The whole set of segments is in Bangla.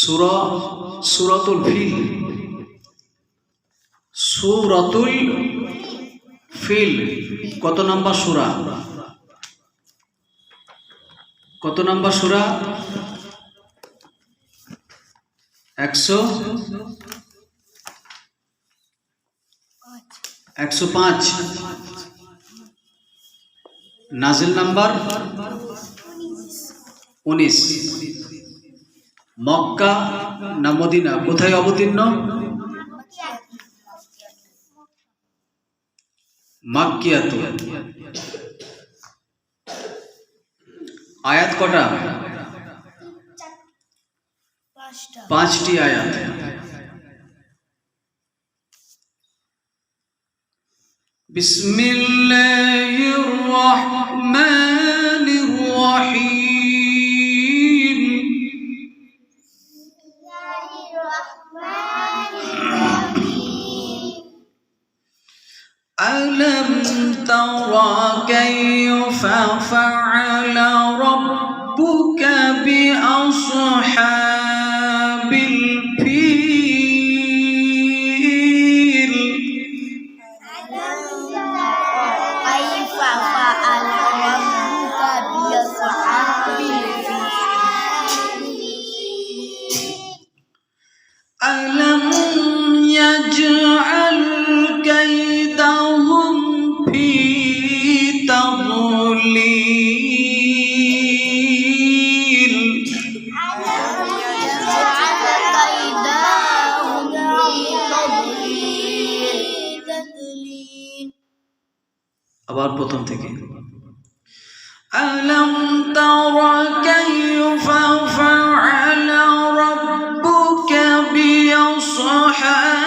সুরা, সুরাতুল ফিল। সুরাতুল ফিল। কত নাম্বার সুরা? কত নাম্বার সুরা? একশো একশো পাঁচ। নাজিল নাম্বার উনিশ। মক্কা না মদিনা? কোথায় অবতীর্ণ? আয়াত কটা? পাঁচটি আয়াত। বিসমিল্লাহির রহমানির ألم تر كيف فعل ربك بأصحاب আবার প্রথম থেকে ألم تر كيف فعل ربك بأصحاب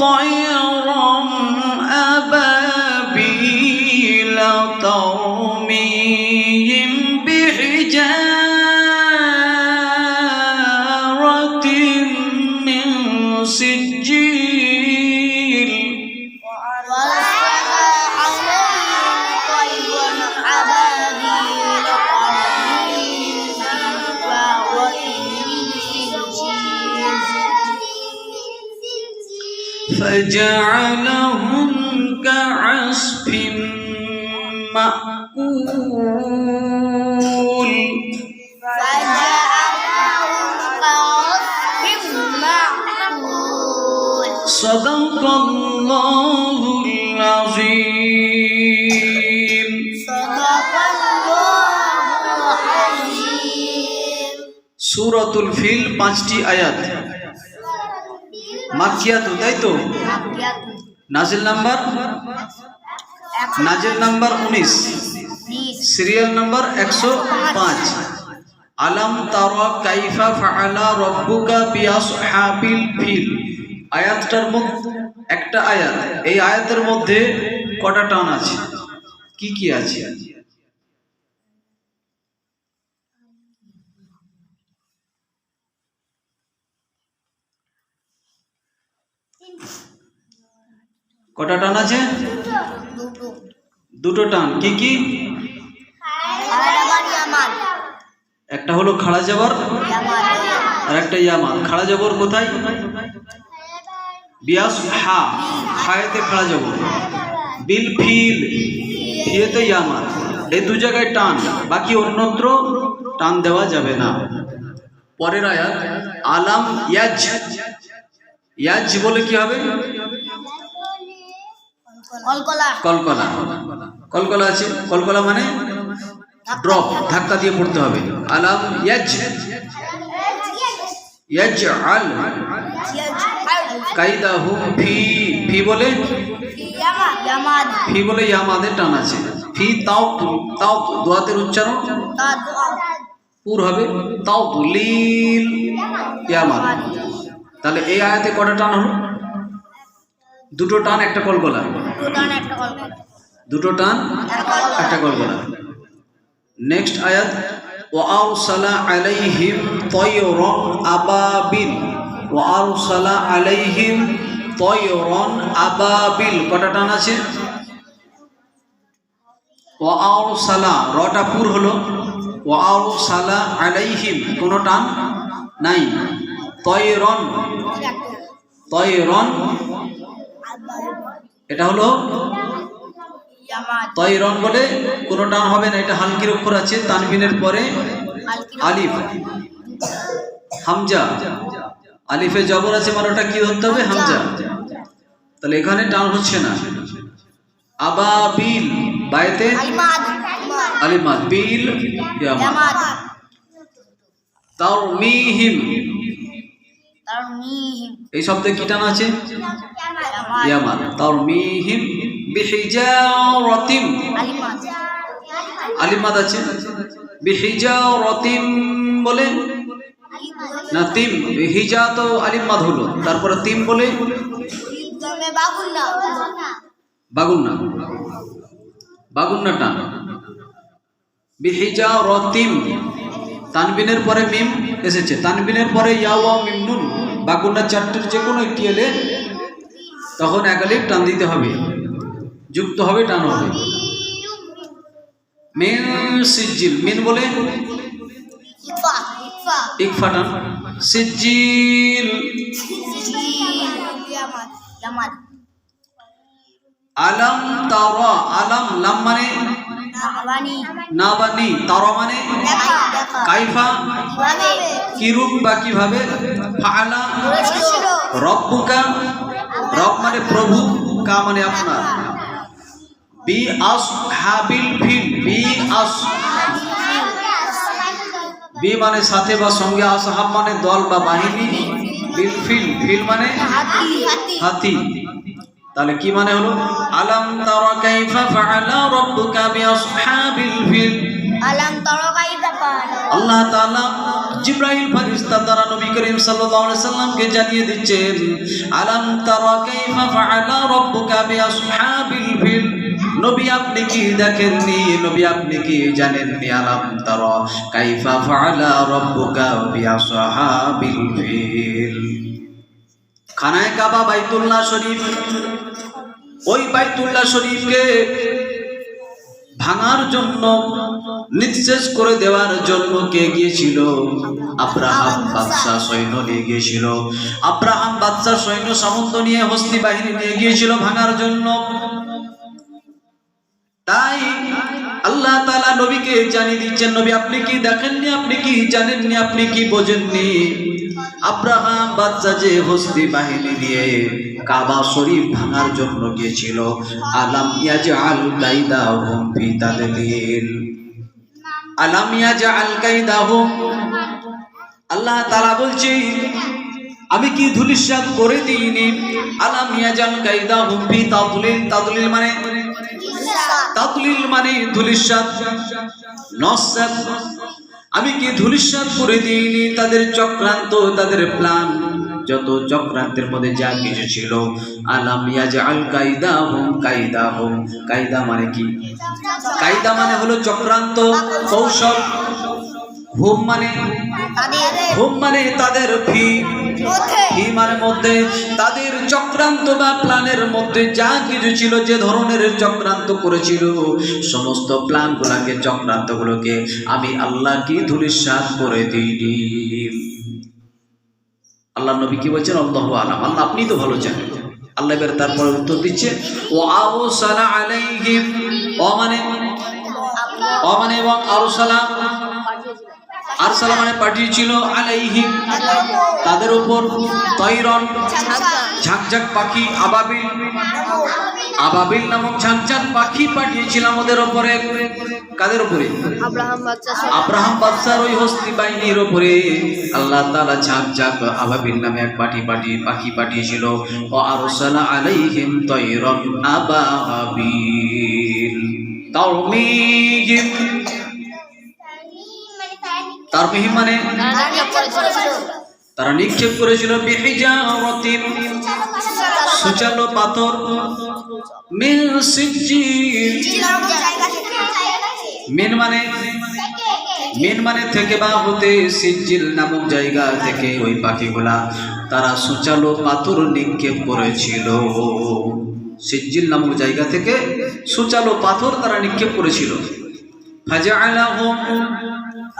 عليهم فجعلهم كعصف مأكول فجعلهم كعصف مأكول صدق الله العظيم صدق الله العظيم সুরাতুল ফিল পাঁচটি আয়াত মাকিয়াত তাই তো? নাজিল নাম্বার? নাজিল নাম্বার উনিশ। সিরিয়াল নাম্বার একশো পাঁচ। আলাম তারা কাইফা ফাআলা রব্বুকা বিআসহাবিল ফিল। আয়াতটার মধ্যে, একটা আয়াত। এই আয়াতের মধ্যে কটা টান আছে? কি কি আছে? কটা টান আছে? দুটো টান। কি কি? একটা হলো খাড়া যাবার আর একটা ইয়ামাদ খাড়া জবর কোথায়? বিয়াস হা হায়েতে খাড়া জবর বিল ফিল ফিয়েতে ইয়ামাদ এই দু জায়গায় টান বাকি অন্যত্র টান দেওয়া যাবে না। পরের আয়াত আলাম ইয়াজ। ইয়াজ বলে কি হবে? কলকলা। কলকলা। কলকলা আছে? কলকলা মানে? ড্রপ ধাক্কা দিয়ে পড়তে হবে। আলাম ইয়াজ। ইয়াজ আল কাইদাহু ফি ফি বলে? ফি বলে ইয়ামাদের টান আছে। ফি তাও তাও দোয়াতের উচ্চারণ? পুর হবে তাও লিল। ইয়ামাদ। তাহলে এই আয়াতে কটা টান হলো? দুটো টান একটা কলকলা। দুটো টান একটা কলকলা নেক্সট আয়াত ওয়ারসালা আলাইহিম তয়রন আবাবিল। ওয়ারসালা আলাইহিম তয়রন আবাবিল। কটা টান আছে? ওয়ারসালা রটা পুর হলো। ওয়ারসালা আলাইহিম। কোনো টান নাই। তয়রন তয়রন এটা হলো তয়রন বলে কোনো টান হবে না এটা হালকির অক্ষর আছে তানবিনের পরে আলিফ। হামজা। আলিফে জবর আছে মানে ওটা কি ধরতে হবে? হামজা। তাহলে এখানে টান হচ্ছে না। আবাবিল বায়েতে আলিমাদ। আলিমাদ। বিল তারমিহিম তারমিহিম এই শব্দে কি টান আছে? ইয়ামাদ ইয়ামা তারমিহিম বিহিজারাতিম আলিমাদ আছে? বিহিজারাতিম বলে? না, তিম। হিজা তো আলিমাদ হলো। তারপরে তিম বলে? বাগুন্না। বাগুন্না টান। বিহিজা রতিম তানবিনের পরে মিম এসেছে। তানবিনের পরে ইয়াওয়া মিম নুন। বাগুন্না চারটির যে কোনো একটি এলে তখন একালিপ টান দিতে হবে। যুক্ত হবে টান হবে। মেন সিজিল মেন বলে? ইকফা টান। সিজিল আলাম তারা আলাম লাম মানে? নাবানি। তারা মানে? কাইফা? কিরূপ বা কীভাবে? করেছিল রব্বুকা? রব মানে প্রভু কা মানে আপনার। বি আস হাবিল ফিল বি আস। বি মানে সাথে বা সঙ্গে আসহাব মানে দল বা বাহিনী। বিল ফিল ফিল মানে? হাতি। হাতি। তাহলে কি মানে হলো? আলাম তারা কাইফা ফাআলা রব্বুকা বিআসহাবিল ফিল। আলাম তর কাইফা ফাআলা। আল্লাহ তাআলা জিব্রাইল ফেরেশতা দ্বারা নবী করিম সাল্লাল্লাহু আলাইহি সাল্লামকে জানিয়ে দিচ্ছেন আলাম তারা কাইফা ফাআলা রাব্বুকা বিআসহাবিল ফিল। নবী আপনি কি দেখেননি? নবী আপনি কি জানেননি? আলাম তারা কাইফা ফাআলা রাব্বুকা বিআসহাবিল ফিল। খানায় কাবা বাইতুল্লাহ শরীফ। ওই বাইতুল্লাহ শরীফকে ভাঙার জন্য নিঃশেষ করে দেওয়ার জন্য কে গিয়েছিল? আব্রাহাম বাদশাহ সৈন্য নিয়ে গিয়েছিল। আব্রাহাম বাদশাহ সৈন্য সামন্ত নিয়ে হস্তি বাহিনী নিয়ে গিয়েছিল ভাঙার জন্য। নবীকে জানিয়ে দিচ্ছেন, নবী, আপনি কি দেখেননি? আপনি কি জানেননি? আপনি কি বোঝেননি? আব্রাহাম বাদশাহ যে হস্তি বাহিনী নিয়ে কাবা শরীফ ভাঙার জন্য গিয়েছিল। আলাম ইয়াজআল কাইদাহুম ফি তাদলিল? আলাম ইয়াজআল কাইদাহুম? আল্লাহ তাআলা বলছে আমি কি ধুলিস্বাদ করে দিইনি? আলাম ইয়াজ আল ইয়াজাল কাইদাহুম ফি তাদলিল? তাদলিল মানে তাদলিল মানে ধুলিস্বাদ নসাদ আমি কি ধুলিস্বাদ করে দিইনি তাদের চক্রান্ত তাদের প্ল্যান যত চক্রান্তের মধ্যে যা কিছু ছিল। আলাম ইয়াজআল কাইদাহুম কাইদাহুম। কায়দা মানে কি? কায়দা মানে হলো চক্রান্ত কৌশল। হুম মানে? হুম মানে তাদের ফি মানে মধ্যে তাদের চক্রান্ত বা প্ল্যানের মধ্যে যা কিছু ছিল যে ধরনের চক্রান্ত করেছিল সমস্ত প্ল্যানগুলোকে চক্রান্তগুলোকে আমি আল্লাহ কি ধুলিস্বাদ করে দিইনি। আল্লাহ নবী কি বলছেন? আল্লাহ আলাম। আল্লাহ আপনি তো ভালো জানেন। আল্লাহ এবার তারপরে উত্তর দিচ্ছে ও আরসালা আলাইহিম। ও মানে? ও মানে এবং আরসালা আরসালা মানে পাঠিয়েছিল আলাইহিম। তাদের উপর তৈরন ঝাঁকঝাক পাখি আবাবিল। আবাবিল নামক ঝাঁকঝাক পাখি পাঠিয়েছিলাম ওদের উপরে। কাদের উপরে? আব্রাহাম বাদশার ওই হস্তি বাহিনীর উপরে। আল্লাহ তাআলা ঝাঁক ঝাঁক আবাবিল নামে এক পাটি পাটি পাখি পাঠিয়েছিল। ও আরসালা আলাইহিম তায়রান আবাবিল। তারমিহিম তারমিহিম মানে? তারা নিক্ষেপ করেছিল সুচালো পাথর। মিন মিন মানে? মিন থেকে বা হতে সিজিল নামক জায়গা থেকে ওই পাখিগুলা। তারা সুচালো পাথর নিক্ষেপ করেছিল। সিজিল নামক জায়গা থেকে সুচালো পাথর তারা নিক্ষেপ করেছিল। ফাজআলাহুম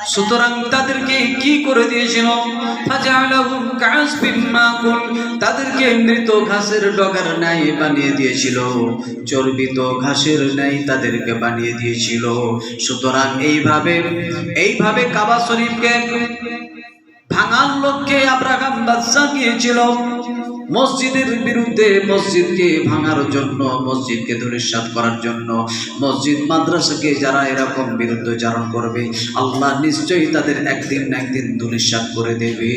সুতরাং তাদেরকে কি করে দিয়েছিল? তাদেরকে মৃত ঘাসের ডগার ন্যায় বানিয়ে দিয়েছিল। চর্বিত ঘাসের ন্যায় তাদেরকে বানিয়ে দিয়েছিল। সুতরাং এইভাবে এইভাবে কাবা শরীফকে ভাঙার লক্ষ্যে আব্রাহাম বাদশাহ গিয়েছিল। মসজিদের বিরুদ্ধে মসজিদকে ভাঙার জন্য, মসজিদকে ধূলিসাৎ করার জন্য, মসজিদ মাদ্রাসাকে যারা এরকম বিরুদ্ধ বিরুদ্ধচারণ করবে, আল্লাহ নিশ্চয়ই তাদের একদিন একদিন ধূলিসাৎ করে দেবে।